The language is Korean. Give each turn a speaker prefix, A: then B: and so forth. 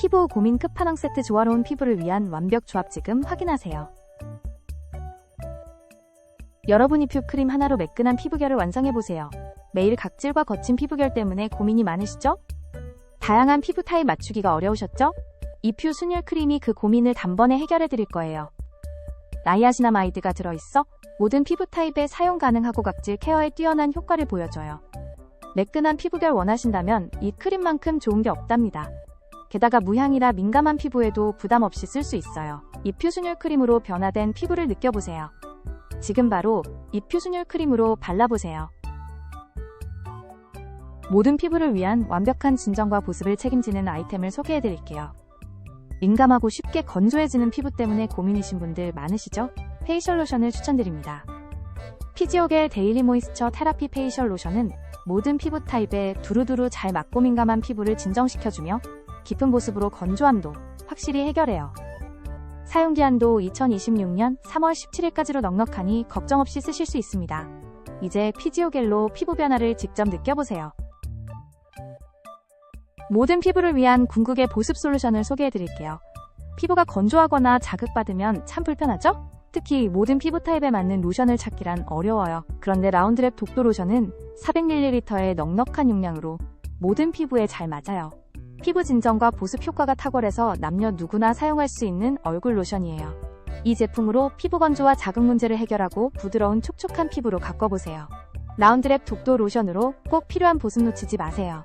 A: 피부 고민 끝판왕 세트 조화로운 피부를 위한 완벽 조합 지금 확인하세요. 여러분이 퓨 크림 하나로 매끈한 피부결을 완성해보세요. 매일 각질과 거친 피부결 때문에 고민이 많으시죠? 다양한 피부 타입 맞추기가 어려우셨죠? 이퓨 순율 크림이 그 고민을 단번에 해결해드릴 거예요. 나이아시나마이드가 들어있어 모든 피부 타입에 사용 가능하고 각질 케어에 뛰어난 효과를 보여줘요. 매끈한 피부결 원하신다면 이 크림만큼 좋은 게 없답니다. 게다가 무향이라 민감한 피부에도 부담 없이 쓸 수 있어요. 이퓨순율 크림으로 변화된 피부를 느껴보세요. 지금 바로 이퓨순율 크림으로 발라보세요. 모든 피부를 위한 완벽한 진정과 보습을 책임지는 아이템을 소개해드릴게요. 민감하고 쉽게 건조해지는 피부 때문에 고민이신 분들 많으시죠? 페이셜 로션을 추천드립니다. 피지오겔 데일리 모이스처 테라피 페이셜 로션은 모든 피부 타입에 두루두루 잘 맞고 민감한 피부를 진정시켜주며 깊은 보습으로 건조함도 확실히 해결해요. 사용기한도 2026년 3월 17일까지로 넉넉하니 걱정 없이 쓰실 수 있습니다. 이제 피지오겔로 피부 변화를 직접 느껴보세요. 모든 피부를 위한 궁극의 보습 솔루션을 소개해드릴게요. 피부가 건조하거나 자극받으면 참 불편하죠? 특히 모든 피부 타입에 맞는 로션을 찾기란 어려워요. 그런데 라운드랩 독도 로션은 400ml의 넉넉한 용량으로 모든 피부에 잘 맞아요. 피부 진정과 보습 효과가 탁월해서 남녀 누구나 사용할 수 있는 얼굴 로션이에요. 이 제품으로 피부 건조와 자극 문제를 해결하고 부드러운 촉촉한 피부로 가꿔보세요. 라운드랩 독도 로션으로 꼭 필요한 보습 놓치지 마세요.